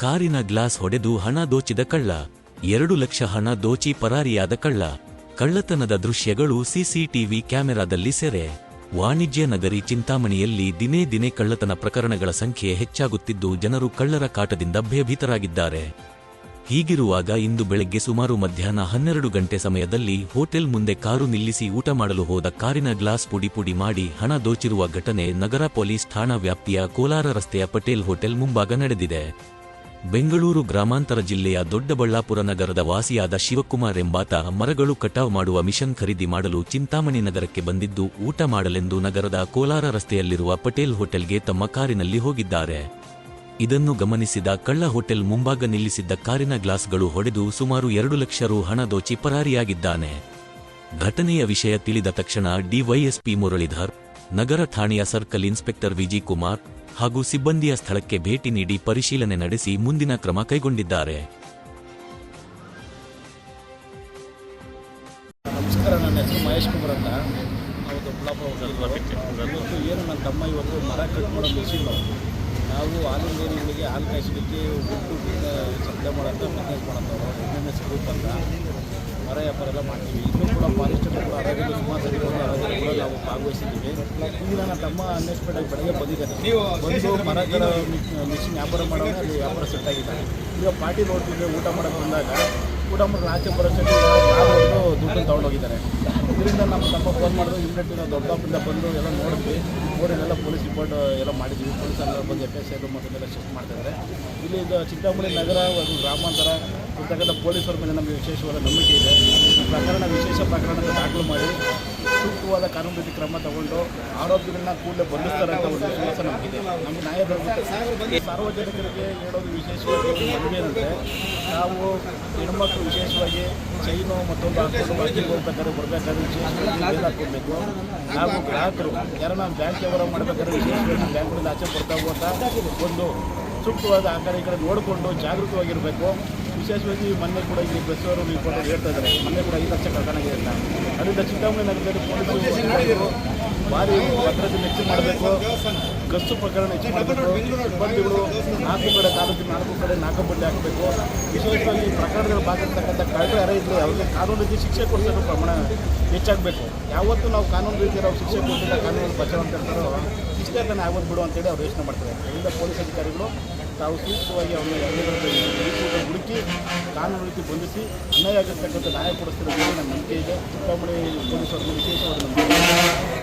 ಕಾರಿನ ಗ್ಲಾಸ್ ಹೊಡೆದು ಹಣ ದೋಚಿದ ಕಳ್ಳ. ಎರಡು ಲಕ್ಷ ಹಣ ದೋಚಿ ಪರಾರಿಯಾದ ಕಳ್ಳ. ಕಳ್ಳತನದ ದೃಶ್ಯಗಳು ಸಿಸಿಟಿವಿ ಕ್ಯಾಮೆರಾದಲ್ಲಿ ಸೆರೆ. ವಾಣಿಜ್ಯ ನಗರಿ ಚಿಂತಾಮಣಿಯಲ್ಲಿ ದಿನೇ ದಿನೇ ಕಳ್ಳತನ ಪ್ರಕರಣಗಳ ಸಂಖ್ಯೆ ಹೆಚ್ಚಾಗುತ್ತಿದ್ದು ಜನರು ಕಳ್ಳರ ಕಾಟದಿಂದ ಭಯಭೀತರಾಗಿದ್ದಾರೆ. ಹೀಗಿರುವಾಗ ಇಂದು ಬೆಳಗ್ಗೆ ಸುಮಾರು ಮಧ್ಯಾಹ್ನ ಹನ್ನೆರಡು ಗಂಟೆ ಸಮಯದಲ್ಲಿ ಹೋಟೆಲ್ ಮುಂದೆ ಕಾರು ನಿಲ್ಲಿಸಿ ಊಟ ಮಾಡಲು ಹೋದ ಕಾರಿನ ಗ್ಲಾಸ್ ಪುಡಿ ಪುಡಿ ಮಾಡಿ ಹಣ ದೋಚಿರುವ ಘಟನೆ ನಗರ ಪೊಲೀಸ್ ಠಾಣಾ ವ್ಯಾಪ್ತಿಯ ಕೋಲಾರ ರಸ್ತೆಯ ಪಟೇಲ್ ಹೋಟೆಲ್ ಮುಂಭಾಗ ನಡೆದಿದೆ. ಬೆಂಗಳೂರು ಗ್ರಾಮಾಂತರ ಜಿಲ್ಲೆಯ ದೊಡ್ಡಬಳ್ಳಾಪುರ ನಗರದ ವಾಸಿಯಾದ ಶಿವಕುಮಾರ್ ಎಂಬಾತ ಮರಗಳು ಕಟಾವು ಮಾಡುವ ಮಿಷನ್ ಖರೀದಿ ಮಾಡಲು ಚಿಂತಾಮಣಿ ನಗರಕ್ಕೆ ಬಂದಿದ್ದು ಊಟ ಮಾಡಲೆಂದು ನಗರದ ಕೋಲಾರ ರಸ್ತೆಯಲ್ಲಿರುವ ಪಟೇಲ್ ಹೋಟೆಲ್ಗೆ ತಮ್ಮ ಕಾರಿನಲ್ಲಿ ಹೋಗಿದ್ದಾರೆ. ಇದನ್ನು ಗಮನಿಸಿದ ಕಳ್ಳ ಹೋಟೆಲ್ ಮುಂಭಾಗ ನಿಲ್ಲಿಸಿದ್ದ ಕಾರಿನ ಗ್ಲಾಸ್ಗಳು ಹೊಡೆದು ಸುಮಾರು ಎರಡು ಲಕ್ಷ ರು ಹಣ ದೋಚಿ ಪರಾರಿಯಾಗಿದ್ದಾನೆ. ಘಟನೆಯ ವಿಷಯ ತಿಳಿದ ತಕ್ಷಣ ಡಿವೈಎಸ್ಪಿ ಮುರಳೀಧರ್, ನಗರ ಠಾಣೆಯ ಸರ್ಕಲ್ ಇನ್ಸ್ಪೆಕ್ಟರ್ ವಿಜಿ ಕುಮಾರ್ ಹಾಗೂ ಸಿಬ್ಬಂದಿಯ ಸ್ಥಳಕ್ಕೆ ಭೇಟಿ ನೀಡಿ ಪರಿಶೀಲನೆ ನಡೆಸಿ ಮುಂದಿನ ಕ್ರಮ ಕೈಗೊಂಡಿದ್ದಾರೆ. ನಮಸ್ಕಾರ, ನನ್ನ ಹೆಸರು ಮಹೇಶ್ ಕುಮಾರ್ ಅಂತ. ಇವತ್ತು ಏನು ನನ್ನ ತಮ್ಮ ಇವತ್ತು ಮರ ಕಟ್ ಮಿಷಿನ್ ನಾವು ಹಾಲಿನ ಡೈರಿಗಳಿಗೆ ಹಾಲು ಕಾಯಿಸಲಿಕ್ಕೆ ಉಂಟು ಸಪ್ಲೈ ಮಾಡೋಂಥ ಬಿಸ್ನೆಸ್ ಮಾಡೋಂಥವ್ರು ಎಂ ಎಸ್ ಗ್ರೂಪ್ ಅಂತ. ಮರ ವ್ಯಾಪಾರ ಎಲ್ಲ ಮಾಡ್ತೀವಿ. ಇನ್ನೂ ಕೂಡ ಫಾರೆಸ್ಟರ್ ಕೂಡ ಅರಾಜಲ್ಲಿ ಸುಮಾರು ಸರಿ ಬಂದು ಅರಾಜಲ್ಲಿ ಕೂಡ ನಾವು ಭಾಗವಹಿಸಿದ್ದೀವಿ. ಈಗ ನನ್ನ ತಮ್ಮ ಅನ್ಎಕ್ಸ್ಪೆಕ್ಟಾಗಿ ಬೆಳಗ್ಗೆ ಬಂದಿದ್ದಾನೆ ಬಂದು ಮರಗಳ ಮಿಷಿನ್ ವ್ಯಾಪಾರ ಮಾಡೋಣ ಅಲ್ಲಿ ವ್ಯಾಪಾರ ಸೆಟ್ ಆಗಿದ್ದಾರೆ. ಈಗ ಪಾರ್ಟಿ ನೋಡ್ತಿದ್ದೆ ಊಟ ಮಾಡೋಕೆ ಬಂದಾಗ ಊಟ ಮಾಡಿ ಆಚೆ ಬರೋಷ್ಟಕ್ಕೆ ಹೊಡೆದು ದುಡ್ಡನ್ನು ತೊಗೊಂಡೋಗಿದ್ದಾರೆ. ಇದರಿಂದ ನಮ್ಮ ತಮ್ಮ ಫೋನ್ ಮಾಡಿದ್ರು ಇಮ್ಮಿಡಿಯೇಟ್ಲಿ ನಾವು ದೊಡ್ಡಪ್ಪಿಂದ ಬಂದು ಎಲ್ಲ ನೋಡಿದ್ವಿ. ನೋಡಿ ಎಲ್ಲ ಪೊಲೀಸ್ ರಿಪೋರ್ಟ್ ಎಲ್ಲ ಮಾಡಿದ್ವಿ. ಪೊಲೀಸ್ ಎಲ್ಲ ಬಂದು ಎಫ್ ಎಸ್ ಐ ಮತ್ತೊಂದೆಲ್ಲ ಶಿಫ್ಟ್ ಮಾಡ್ತಿದ್ದಾರೆ. ಇಲ್ಲಿ ಚಿಂತಾಮಣಿ ನಗರ, ಒಂದು ಗ್ರಾಮಾಂತರ ಇರ್ತಕ್ಕಂಥ ಪೊಲೀಸರ ಮೇಲೆ ನಮಗೆ ವಿಶೇಷವಾದ ನಂಬಿಕೆ ಇದೆ. ಪ್ರಕರಣ ವಿಶೇಷ ಪ್ರಕರಣದ ದಾಖಲು ಮಾಡಿ ಸೂಕ್ತವಾದ ಕಾನೂನು ಕ್ರಮ ತಗೊಂಡು ಆರೋಪಿಗಳನ್ನ ಕೂಡಲೇ ಬಂಧಿಸ್ತಾರೆ ಅಂತ ಒಂದು ವಿಶ್ವಾಸ ನಮಗಿದೆ. ನಮಗೆ ನ್ಯಾಯ ಸಾರ್ವಜನಿಕರಿಗೆ ಹೇಳೋದು ವಿಶೇಷವಾಗಿ ಏನಂದರೆ ನಾವು ಹೆಣ್ಮಕ್ಳು ವಿಶೇಷವಾಗಿ ಚೈನು ಮತ್ತೊಂದು ಹಾಕೊಂಡು ಬಳಕೆ ಹೋಗ್ಬೇಕಾದ್ರೆ ಬರಬೇಕಾದ್ರೆ ವಿಶೇಷವಾಗಿ ಹಾಕ್ಕೊಳ್ಬೇಕು ನಾವು ಗ್ರಾಹಕರು ಯಾರು ನಾವು ಬ್ಯಾಂಕ್ ವ್ಯವಹಾರ ಮಾಡಬೇಕಾದ್ರೆ ವಿಶೇಷವಾಗಿ ಬ್ಯಾಂಕ್ಗಳಿಂದ ಆಚೆ ಬರ್ತಾ ಹೋಗ್ತಾ ಒಂದು ಸೂಕ್ತವಾದ ಆ ಕಡೆ ಈ ಕಡೆ ನೋಡಿಕೊಂಡು ಜಾಗೃತವಾಗಿರಬೇಕು. ವಿಶೇಷವಾಗಿ ಮೊನ್ನೆ ಕೂಡ ಇಲ್ಲಿ ಬಸ್ ಅವರು ರಿಪೋರ್ಟ್ ಹೇಳ್ತಾ ಇದ್ದಾರೆ. ಮೊನ್ನೆ ಕೂಡ ಐದು ಲಕ್ಷ ಕಳ್ಕೊಂಡಾಗಿದೆ ಅಂತ. ಅದರಿಂದ ಚಿಂತಾಮಣಿ ನಗರದಲ್ಲಿ ಪೊಲೀಸರು ಭಾರಿ ಭದ್ರತೆ ಹೆಚ್ಚು ಮಾಡಬೇಕು. ಗಸ್ತು ಪ್ರಕರಣ ಹೆಚ್ಚು ಮಾಡಬೇಕು. ನಾಲ್ಕು ಕಡೆ ತಾಲೂಕಿನ ನಾಲ್ಕು ಕಡೆ ನಾಲ್ಕು ಬಡ್ಡಿ ಹಾಕಬೇಕು. ವಿಶೇಷವಾಗಿ ಈ ಪ್ರಕರಣದಲ್ಲಿ ಭಾಗಿರ್ತಕ್ಕಂಥ ಕಳೆದ ಇದ್ದರೆ ಅವ್ರಿಗೆ ಕಾನೂನು ರೀತಿ ಶಿಕ್ಷೆ ಕೊಡಿಸೋದು ಪ್ರಮಾಣ ಹೆಚ್ಚಾಗಬೇಕು. ಯಾವತ್ತೂ ನಾವು ಕಾನೂನು ರೀತಿ ನಾವು ಶಿಕ್ಷೆ ಕೊಟ್ಟಿಲ್ಲ ಕಾನೂನು ಬಚಾವ್ ಅಂತ ಹೇಳ್ತಾರೋ, ಇಷ್ಟೇ ತಾನೇ ಆಗೋದು ಬಿಡು ಅಂತೇಳಿ ಅವ್ರು ಯೋಚನೆ ಮಾಡ್ತಾರೆ. ಇಲ್ಲ ಪೊಲೀಸ್ ಅಧಿಕಾರಿಗಳು ತಾವು ಸೂಕ್ತವಾಗಿ ಅವನ ಎಲ್ಲರೂ ಹುಡುಕಿ, ಕಾನೂನು ರೀತಿ ಬಂಧಿಸಿ, ಅನ್ಯಾಯ ಆಗಿರ್ತಕ್ಕಂಥ ನ್ಯಾಯ ಕೊಡಿಸ್ತಿರೋದು ನಮ್ಮ ನಂಬಿಕೆ ಇದೆ. ಚಿಂತಾಮಣಿ ಪೊಲೀಸರಿಗೆ ವಿಶೇಷವಾದ ನಂಬಿಕೆ.